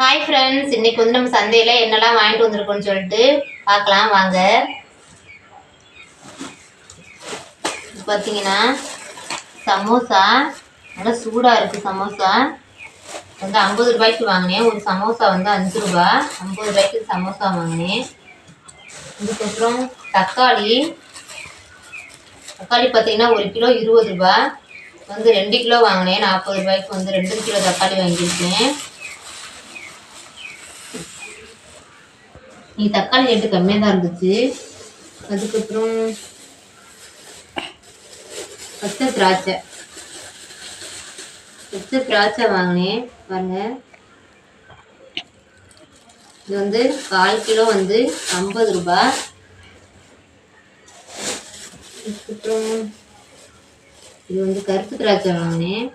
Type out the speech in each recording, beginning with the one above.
Hi friends இன்னைக்கு வந்து நம்ம சந்தையில் என்னெல்லாம் வாங்கிட்டு வந்திருக்கோம்னு சொல்லிட்டு பார்க்கலாம் வாங்க. பார்த்தீங்கன்னா சமோசா நல்லா சூடாக இருக்குது சமோசா. வந்து ஐம்பது ரூபாய்க்கு வாங்கினேன். ஒரு சமோசா வந்து அஞ்சு ரூபா. ஐம்பது ரூபாய்க்கு சமோசா வாங்கினேன். இதுக்கப்புறம் தக்காளி. தக்காளி பார்த்தீங்கன்னா ஒரு கிலோ இருபது ரூபா. வந்து ரெண்டு கிலோ வாங்கினேன். நாற்பது ரூபாய்க்கு வந்து ரெண்டு கிலோ தக்காளி வாங்கியிருக்கேன். நீ தக்காளி ரேட்டு கம்மியாக தான் இருந்துச்சு. அதுக்கப்புறம் பச்சை திராட்சை. பச்சை திராட்சை வாங்கினேன். பாருங்க. இது வந்து கால் கிலோ வந்து ஐம்பது ரூபாய் அதுக்கப்புறம் இது வந்து கருப்பு திராட்சை வாங்கினேன்.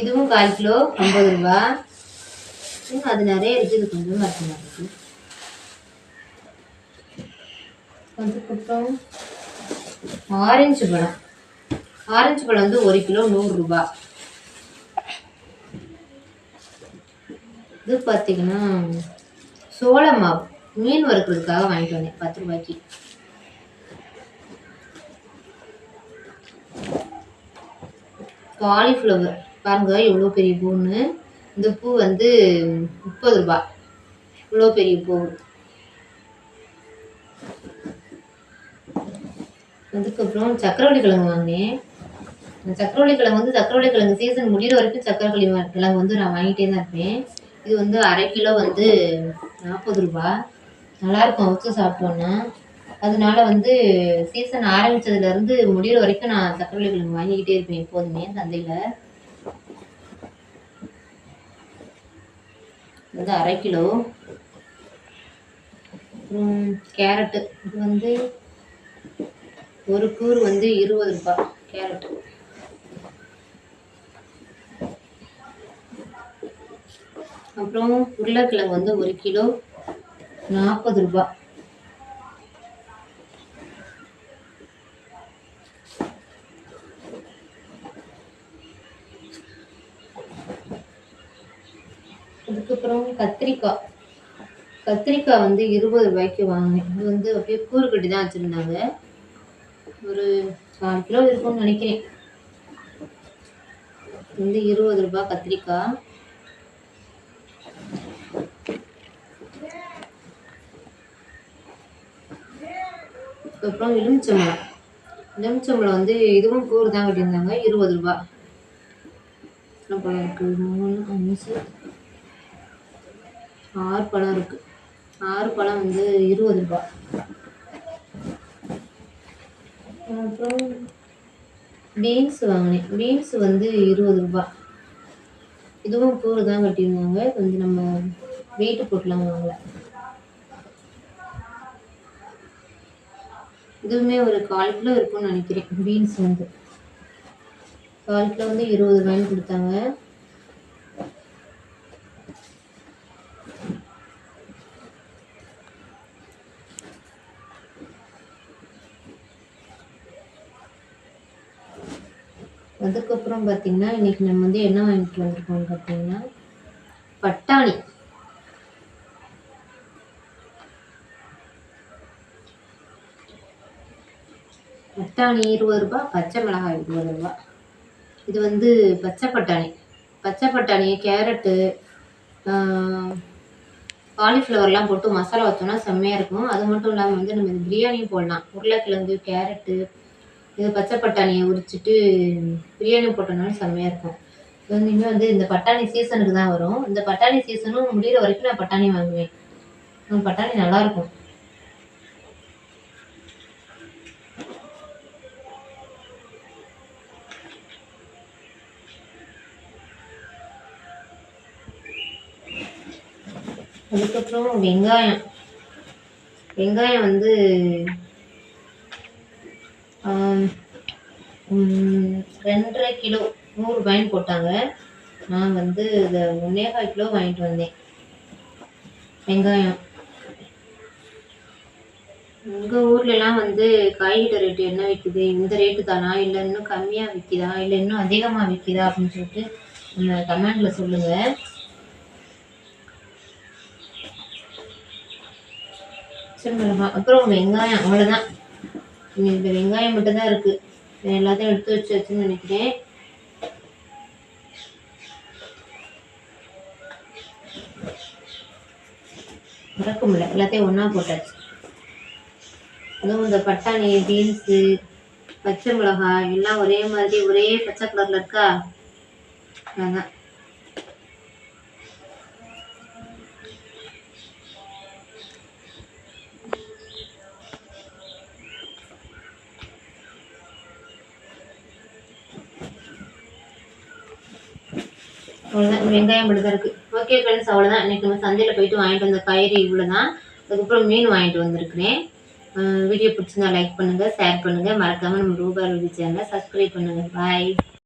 இதுவும் கால் கிலோ ஐம்பது ரூபா. அது நிறைய இருக்குது இது கொஞ்சம் மட்டும் இருக்குது அதுக்கப்புறம் ஆரஞ்சு பழம். ஆரஞ்சு பழம் வந்து ஒரு கிலோ நூறுரூபா இது பார்த்தீங்கன்னா சோள மாவு. மீன் வறுக்கிறதுக்காக வாங்கிட்டு வந்தேன். பத்து ரூபாய்க்கு. காலிஃப்ளவர் பாருங்க எவ்வளோ பெரிய பூன்னு. இந்த பூ வந்து முப்பது ரூபா. இவ்வளோ பெரிய பூ. அதுக்கப்புறம் சக்கரவள்ளி கிழங்கு வாங்கினேன். சக்கரவள்ளி கிழங்கு வந்து சக்கரவள்ளி கிழங்கு சீசன் முடிகிற வரைக்கும் சக்கரவள்ளி கிழங்கு வந்து நான் வாங்கிட்டே தான் இருப்பேன். இது வந்து அரை கிலோ வந்து நாற்பது ரூபா. நல்லாயிருக்கும் அவிச்சு சாப்பிட்டோன்னா அதனால வந்து சீசன் ஆரம்பித்ததுலேருந்து முடிகிற வரைக்கும் நான் சக்கரவள்ளி கிழங்கு வாங்கிக்கிட்டே இருப்பேன் எப்போதுமே சந்தையில். இது வந்து அரை கிலோ. அப்புறம் கேரட்டு. இது வந்து ஒரு கூறு வந்து இருபது ரூபாய் கேரட்டு. அப்புறம் உருளைக்கிழங்கு வந்து ஒரு கிலோ நாற்பது ரூபாய். அதுக்கப்புறம் கத்திரிக்காய் கத்திரிக்காய் வந்து இருபது ரூபாய்க்கு வாங்கினேன். இது வந்து அப்படியே கூறு கட்டி தான் வச்சுருந்தாங்க. ஒரு கால் கிலோ இருக்கும்னு நினைக்கிறேன். வந்து இருபது ரூபாய் கத்திரிக்காய். அதுக்கப்புறம் எலுமிச்சம்பழம். எலுமிச்சம்பழம் வந்து இதுவும் கூறு தான் கட்டியிருந்தாங்க. இருபது ரூபாய். அப்புறம் மூணு அஞ்சு ஆறு பழம் இருக்கு. ஆறு பழம் வந்து இருபது ரூபா. அப்புறம் பீன்ஸ் வாங்கினேன். பீன்ஸ் வந்து இருபது ரூபாய் இதுவும் கூறு தான் கட்டியிருந்தாங்க. இது வந்து நம்ம வெயிட்டு போட்டுலாம் வாங்கல. இதுவுமே ஒரு கால் கிலோ இருக்கும்னு நினைக்கிறேன். பீன்ஸ் வந்து. கால் கிலோ வந்து இருபது ரூபாய்ன்னு கொடுத்தாங்க. அதுக்கப்புறம் பார்த்தீங்கன்னா இன்னைக்கு நம்ம வந்து என்ன வாங்கிட்டு வந்திருக்கோம்னு பார்த்தீங்கன்னா பட்டாணி. பட்டாணி இருபது ரூபாய் பச்சை மிளகாய் இருபது ரூபா இது வந்து பச்சை பட்டாணி. பச்சை பட்டாணி கேரட்டு காலிஃப்ளவர்லாம் போட்டு மசாலா வச்சோம்னா செம்மையாக இருக்கும். அது மட்டும் இல்லாமல் வந்து நம்ம இது பிரியாணியும் போடலாம். உருளைக்கிழங்கு கேரட்டு இது பச்சை பட்டாணியை உரிச்சிட்டு பிரியாணி போட்டோம்னாலும் செம்மையாக இருக்கும். வந்து இன்னும் வந்து இந்த பட்டாணி சீசனுக்கு தான் வரும். இந்த பட்டாணி சீசனும் முடிகிற வரைக்கும் நான் பட்டாணி வாங்குவேன். பட்டாணி நல்லாயிருக்கும் அதுக்கப்புறம் வெங்காயம். வெங்காயம் வந்து ரெண்டரை கிலோ நூறுரூபாய்ன்னு போட்டாங்க. நான் வந்து இதை ஒன்னேகால் கிலோ வாங்கிட்டு வந்தேன். வெங்காயம். உங்கள் ஊர்லலாம் வந்து காய்கறி ரேட்டு என்ன விற்குது இந்த ரேட்டு தானா? இல்லை இன்னும் கம்மியாக விற்கிதா இல்லை இன்னும் அதிகமாக விற்கிதா அப்படின்னு சொல்லிட்டு நம்ம கமெண்டில் சொல்லுங்கள் சரி அப்புறம் வெங்காயம் அவ்வளோதான் இந்த வெங்காயம் மட்டும்தான் இருக்குது எல்லாத்தையும் எடுத்து வச்சு வச்சுன்னு நினைக்கிறேன். மறக்க முடியல. எல்லாத்தையும் ஒன்றா போட்டாச்சு. அதுவும் இந்த பட்டாணி பீன்ஸு பச்சை மிளகாய் எல்லாம் ஒரே மாதிரி ஒரே பச்சை கலரில் இருக்கா? அதான். அவ்வளோதான் வெங்காயம் மட்டும் தான் இருக்குது ஓகே ஃப்ரெண்ட்ஸ் அவ்வளோதான் இன்றைக்கி நம்ம சந்தையில் போயிட்டு வாங்கிட்டு வந்த காய்கறி இவ்வளோ தான் அதுக்கப்புறம் மீன் வாங்கிட்டு வந்திருக்கிறேன். வீடியோ பிடிச்சிருந்தா லைக் பண்ணுங்கள் ஷேர் பண்ணுங்கள் மறக்காமல் நம்ம ரூபாய் ரூபி சேனலை சப்ஸ்கிரைப் பண்ணுங்கள் பாய்